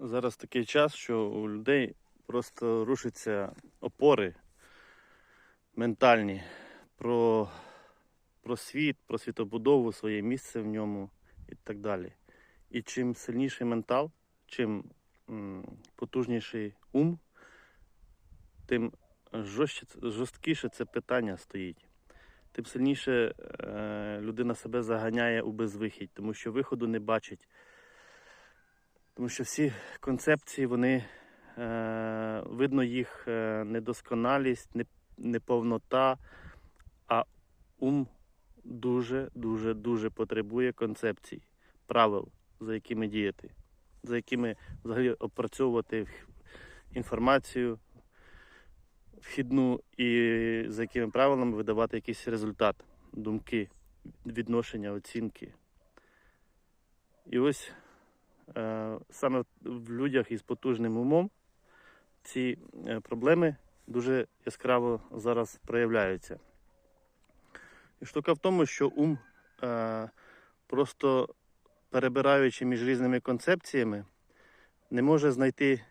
Зараз такий час, що у людей просто рушаться опори ментальні про, про світ, про світобудову, своє місце в ньому і так далі. І чим сильніший ментал, чим потужніший ум, тим жорсткіше це питання стоїть. Тим сильніше е, людина себе заганяє у безвихідь, тому що виходу не бачить. Тому що всі концепції, вони е, видно їх е, недосконалість, неповнота, а ум дуже, дуже, потребує концепцій, правил, за якими діяти, за якими взагалі опрацьовувати інформацію вхідну і за якими правилами видавати якийсь результат, думки, відношення, оцінки. І ось саме в людях із потужним умом ці е, проблеми дуже яскраво зараз проявляються. І штука в тому, що ум, е, просто перебираючи між різними концепціями, не може знайти,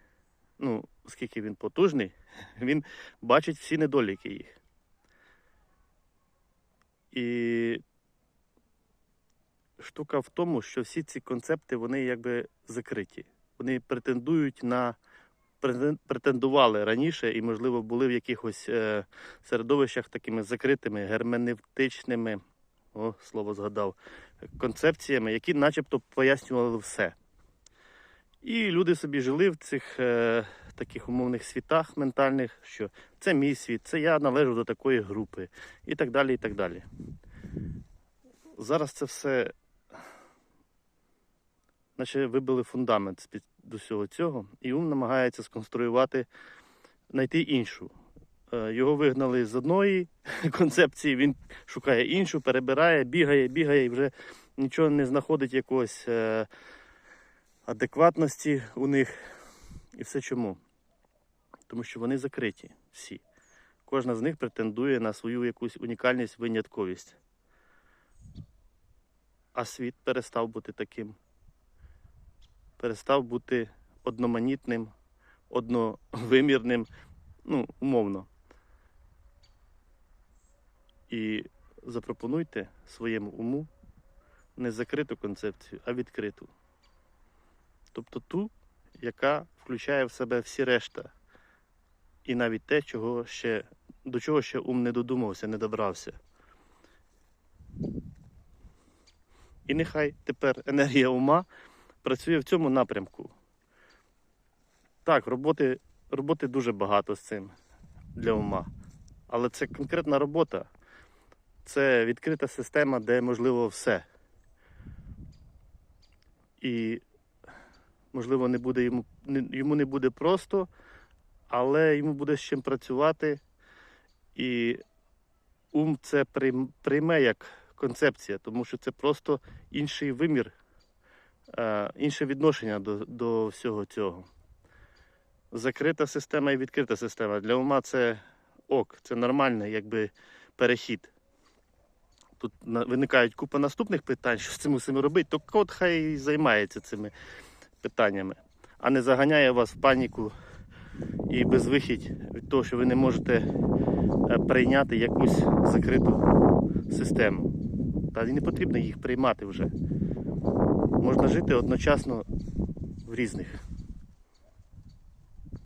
ну, оскільки він потужний, він бачить всі недоліки їх. І штука в тому, що всі ці концепти вони якби закриті. Вони претендують на претендували раніше і, можливо, були в якихось е, середовищах такими закритими, герменевтичними, о, слово згадав, концепціями, які начебто пояснювали все. І люди собі жили в цих е, таких умовних світах ментальних, що це мій світ, це я належу до такої групи, і так далі. і так далі. Зараз це все, наче вибили фундамент з-під до всього цього, і ум намагається сконструювати, знайти іншу. Е, Його вигнали з одної концепції, він шукає іншу, перебирає, бігає, бігає і вже нічого не знаходить якогось е, адекватності у них. І все чому? Тому що вони закриті всі. Кожна з них претендує на свою якусь унікальність, винятковість. А світ перестав бути таким. Перестав бути одноманітним, одновимірним, ну, умовно. І запропонуйте своєму уму не закриту концепцію, а відкриту. Тобто ту, яка включає в себе всі решта. І навіть те, чого ще, до чого ще ум не додумався, не добрався. І нехай тепер енергія ума працює в цьому напрямку. Так, роботи, роботи дуже багато з цим для ума. Але це конкретна робота. Це відкрита система, де можливо все. І можливо, не буде йому, йому не буде просто, але йому буде з чим працювати. І ум це прийме як концепція, тому що це просто інший вимір, е, інше відношення до, до всього цього. Закрита система і відкрита система. Для ума це ок, це нормальний якби, перехід. Тут виникають купа наступних питань, що з цим усім робити, то кот хай займається цими питаннями, а не заганяє вас в паніку і безвихідь від того, що ви не можете е, прийняти якусь закриту систему. Та не потрібно їх приймати вже. Можна жити одночасно в різних.